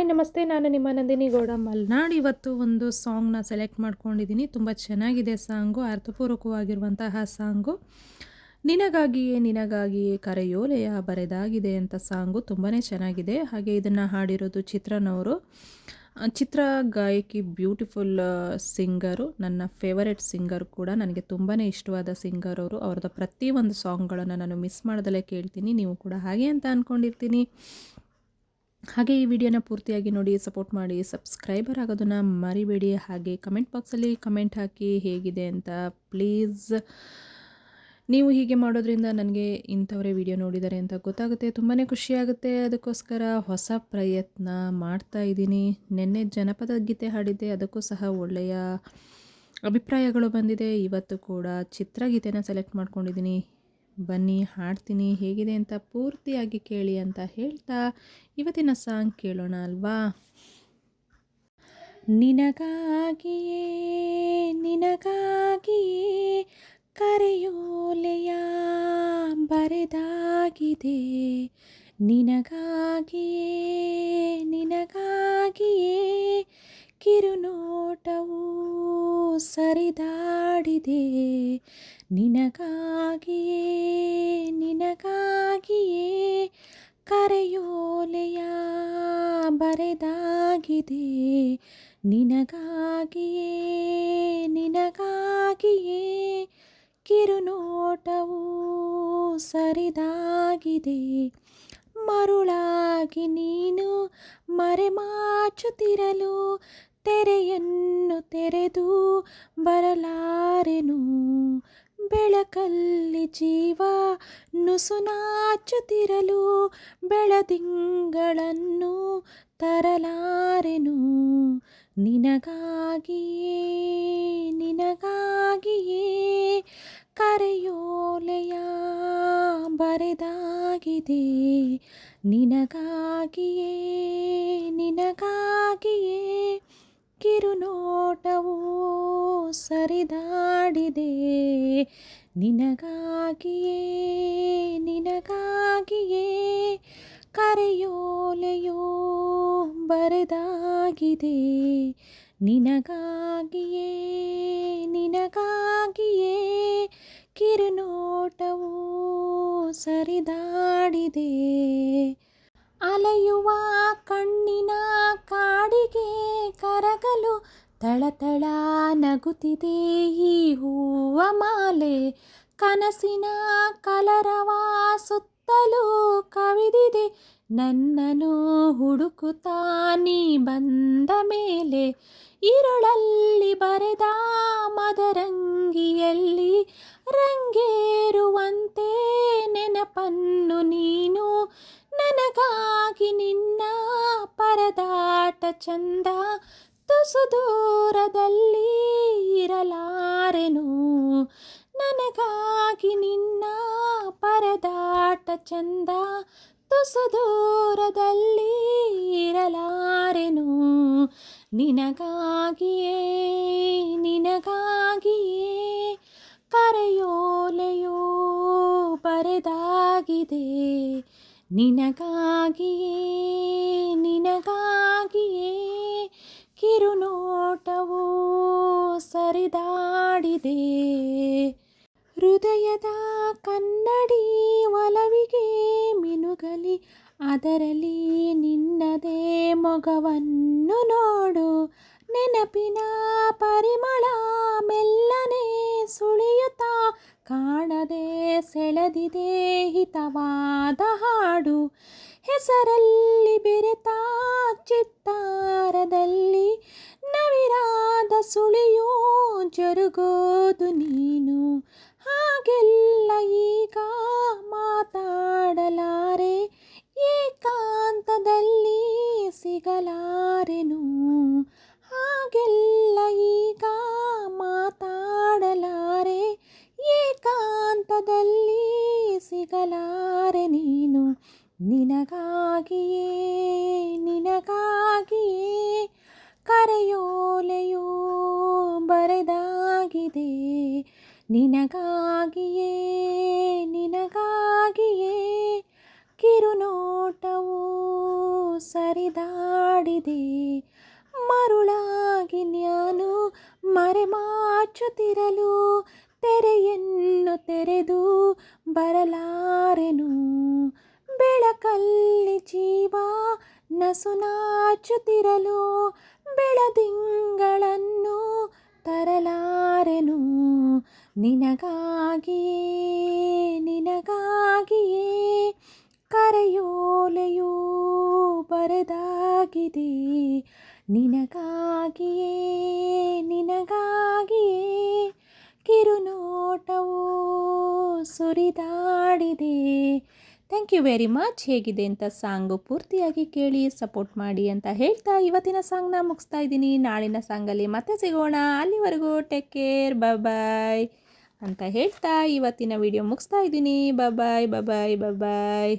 Hi, ನಮಸ್ತೆ. ನಾನು ನಿಮ್ಮ ನಂದಿನಿ ಗೌಡ ಮಲ್ನಾಡ್ ಇವತ್ತು ಒಂದು ಸಾಂಗ್ನ ಸೆಲೆಕ್ಟ್ ಮಾಡ್ಕೊಂಡಿದ್ದೀನಿ ತುಂಬ ಚೆನ್ನಾಗಿದೆ ಸಾಂಗು ಅರ್ಥಪೂರ್ವಕವಾಗಿರುವಂತಹ ಸಾಂಗು ನಿನಗಾಗಿಯೇ ನಿನಗಾಗಿಯೇ ಕರೆಯೋಲೆಯ ಬರೆದಾಗಿದೆ ಅಂತ ಸಾಂಗು ತುಂಬಾ ಚೆನ್ನಾಗಿದೆ. ಹಾಗೆ ಇದನ್ನು ಹಾಡಿರೋದು ಚಿತ್ರನವರು. ಚಿತ್ರ ಗಾಯಕಿ ಬ್ಯೂಟಿಫುಲ್ ಸಿಂಗರು ನನ್ನ ಫೇವರೆಟ್ ಸಿಂಗರ್ ಕೂಡ ನನಗೆ ತುಂಬಾ ಇಷ್ಟವಾದ ಸಿಂಗರ್ ಅವರು. ಅವ್ರದ್ದು ಪ್ರತಿಯೊಂದು ಸಾಂಗ್ಗಳನ್ನು ನಾನು ಮಿಸ್ ಮಾಡ್ದಲೇ ಕೇಳ್ತೀನಿ. ನೀವು ಕೂಡ ಹಾಗೆ ಅಂತ ಅಂದ್ಕೊಂಡಿರ್ತೀನಿ ಹಾಗೆ ಈ ವಿಡಿಯೋನ ಪೂರ್ತಿಯಾಗಿ ನೋಡಿ ಸಪೋರ್ಟ್ ಮಾಡಿ ಸಬ್ಸ್ಕ್ರೈಬರ್ ಆಗೋದನ್ನು ಮರಿಬೇಡಿ. ಹಾಗೆ ಕಮೆಂಟ್ ಬಾಕ್ಸಲ್ಲಿ ಕಮೆಂಟ್ ಹಾಕಿ ಹೇಗಿದೆ ಅಂತ ಪ್ಲೀಸ್ ನೀವು ಹೀಗೆ ಮಾಡೋದ್ರಿಂದ ನನಗೆ ಇಂಥವರೇ ವಿಡಿಯೋ ನೋಡಿದ್ದಾರೆ ಅಂತ ಗೊತ್ತಾಗುತ್ತೆ. ತುಂಬಾ ಖುಷಿಯಾಗುತ್ತೆ ಅದಕ್ಕೋಸ್ಕರ ಹೊಸ ಪ್ರಯತ್ನ ಮಾಡ್ತಾ ಇದ್ದೀನಿ. ನಿನ್ನೆ ಜನಪದ ಗೀತೆ ಹಾಡಿದ್ದೆ. ಅದಕ್ಕೂ ಸಹ ಒಳ್ಳೆಯ ಅಭಿಪ್ರಾಯಗಳು ಬಂದಿದೆ. ಇವತ್ತು ಕೂಡ ಚಿತ್ರಗೀತೆನ ಸೆಲೆಕ್ಟ್ ಮಾಡ್ಕೊಂಡಿದ್ದೀನಿ. ಬನ್ನಿ, ಹಾಡ್ತೀನಿ. ಹೇಗಿದೆ ಅಂತ ಪೂರ್ತಿಯಾಗಿ ಕೇಳಿ ಅಂತ ಹೇಳ್ತಾ ಇವತ್ತಿನ ಸಾಂಗ್ ಕೇಳೋಣ ಅಲ್ವಾ? ನಿನಗಾಗಿಯೇ ನಿನಗಾಗಿಯೇ ಕರೆಯೋಲೆಯ ಬರೆದಾಗಿದೆ. ನಿನಗಾಗಿಯೇ ನಿನಗಾಗಿಯೇ ಕಿರುನೋಟವು ಸರಿದಾಡಿದೆ ನಿನಗಾಗಿಯೇ ನಿನಗಾಗಿಯೇ ಕರೆಯೋಲೆಯ ಬರೆದಾಗಿದೆ. ನಿನಗಾಗಿಯೇ ನಿನಗಾಗಿಯೇ ಕಿರುನೋಟವು ಸರಿದಾಗಿದೆ. ಮರುಳಾಗಿ ನೀನು ಮರೆಮಾಚುತ್ತಿರಲು ತೆರೆಯನ್ನು ತೆರೆದು ಬರಲಾರೆನು. ಬೆಳಕಲ್ಲಿ ಜೀವ ನುಸುನಾಚುತ್ತಿರಲು ಬೆಳದಿಂಗಳನ್ನು ತರಲಾರೆನು. ನಿನಗಾಗಿಯೇ ನಿನಗಾಗಿಯೇ ಕರೆಯೋಲೆಯ ಬರೆದಾಗಿದೆ. ನಿನಗಾಗಿಯೇ ನಿನಗಾಗಿಯೇ ಕಿರುನೋಟವು ಸರಿದಾಡಿದೆ. ನಿನಗಾಗಿಯೇ ನಿನಗಾಗಿಯೇ ಕರೆಯೋಲೆಯೋ ಬರೆದಾಗಿದೆ. ನಿನಗಾಗಿಯೇ ನಿನಗಾಗಿಯೇ ಕಿರುನೋಟವು ಸರಿದಾಡಿದೆ. ಅಲೆಯುವ ಕಣ್ಣಿನ ಕಾಡಿಗೆ ಕರಗಲು ತಳತಳ ನಗುತ್ತಿದೆ ಈ ಹೂವ ಮಾಲೆ. ಕನಸಿನ ಕಲರವ ಸುತ್ತಲೂ ಕವಿದಿದೆ, ನನ್ನನು ಹುಡುಕುತ್ತಾ ನೀ ಬಂದ ಮೇಲೆ. ಇರುಳಲ್ಲಿ ಬರೆದ ಮದರಂಗಿಯಲ್ಲಿ ರಂಗೇರುವಂತೆ ನೆನಪನ್ನು ನೀನು ನನಗಾಗಿ ನಿನ್ನ ಪರದಾಟ ಚಂದ ತುಸು ದೂರದಲ್ಲಿ ಇರಲಾರೆನು? ನನಗಾಗಿ ನಿನ್ನ ಪರದಾಟ ಚಂದ ತುಸು ದೂರದಲ್ಲಿ ಇರಲಾರೆನು? ನಿನಗಾಗಿಯೇ ನಿನಗಾಗಿಯೇ ಕರೆಯೋಲೆಯೋ ಬರೆದಾಗಿದೆ. ನಿನಗಾಗಿಯೇ ನಿನಗಾಗಿಯೇ ಕಿರುನೋಟವು ಸರಿದಾಡಿದೆ. ಹೃದಯದ ಕನ್ನಡಿ ಒಲವಿಗೆ ಮಿನುಗಲಿ, ಅದರಲ್ಲಿ ನಿನ್ನದೇ ಮೊಗವನ್ನು ನೋಡು. ನೆನಪಿನ ಪರಿಮಳ ಮೆಲ್ಲನೆ ಸುಳಿಯುತ್ತಾ, ಕಾಣದೆ ಸೆಳೆದಿದೆ ಹಿತವಾದ ಹಾಡು ಹೆಸರಲ್ಲಿ ಬೆರೆತ ಚಿತ್ತಾರದಲ್ಲಿ ನವಿರಾದ ಸುಳಿಯೋ ಜರುಗೋದು ನೀನು. ಹಾಗೆಲ್ಲ ಈಗ ಮಾತಾಡಲಾರೆ, ಏಕಾಂತದಲ್ಲಿ ಸಿಗಲಾರೆನು. ಹಾಗೆಲ್ಲ ಈಗ ಮಾತಾಡಲಾರೆ, ಏಕಾಂತದಲ್ಲಿ ಸಿಗಲಾರೆ ನೀನು ನಿನಗಾಗಿಯೇ ನಿನಗಾಗಿಯೇ ಕರೆಯೋಲೆಯೋ ಬರೆದಾಗಿದೆ. ನಿನಗಾಗಿಯೇ ನಿನಗಾಗಿಯೇ ಕಿರುನೋಟವು ಸರಿದಾಡಿದೆ. ಮರುಳಾಗಿ ನಾನು ಮರೆಮಾಚುತ್ತಿರಲು ತೆರೆಯನ್ನು ತೆರೆದು ಬರಲಾರೆನು ನಸು ನಾಚುತ್ತಿರಲು ಬೆಳದಿಂಗಳನ್ನು ತರಲಾರೆನು. ನಿನಗಾಗಿಯೇ ನಿನಗಾಗಿಯೇ ಕರೆಯೋಲೆಯೂ ಬರೆದಾಗಿದೆ. ನಿನಗಾಗಿಯೇ ನಿನಗಾಗಿಯೇ ಕಿರುನೋಟವು ಸುರಿದಾಡಿದೆ. ಥ್ಯಾಂಕ್ ಯು ವೆರಿ ಮಚ್ ಹೇಗಿದೆ ಅಂತ ಸಾಂಗು ಪೂರ್ತಿಯಾಗಿ ಕೇಳಿ ಸಪೋರ್ಟ್ ಮಾಡಿ ಅಂತ ಹೇಳ್ತಾ ಇವತ್ತಿನ ಸಾಂಗ್ನ ಮುಗಿಸ್ತಾ ಇದ್ದೀನಿ. ನಾಳಿನ ಸಾಂಗಲ್ಲಿ ಮತ್ತೆ ಸಿಗೋಣ. ಅಲ್ಲಿವರೆಗೂ ಟೇಕ್ ಕೇರ್ ಬಾಯ್ ಅಂತ ಹೇಳ್ತಾ ಇವತ್ತಿನ ವಿಡಿಯೋ ಮುಗಿಸ್ತಾ ಇದ್ದೀನಿ. ಬಾಯ್ ಬಾಯ್ ಬಾಯ್ ಬಾಯ್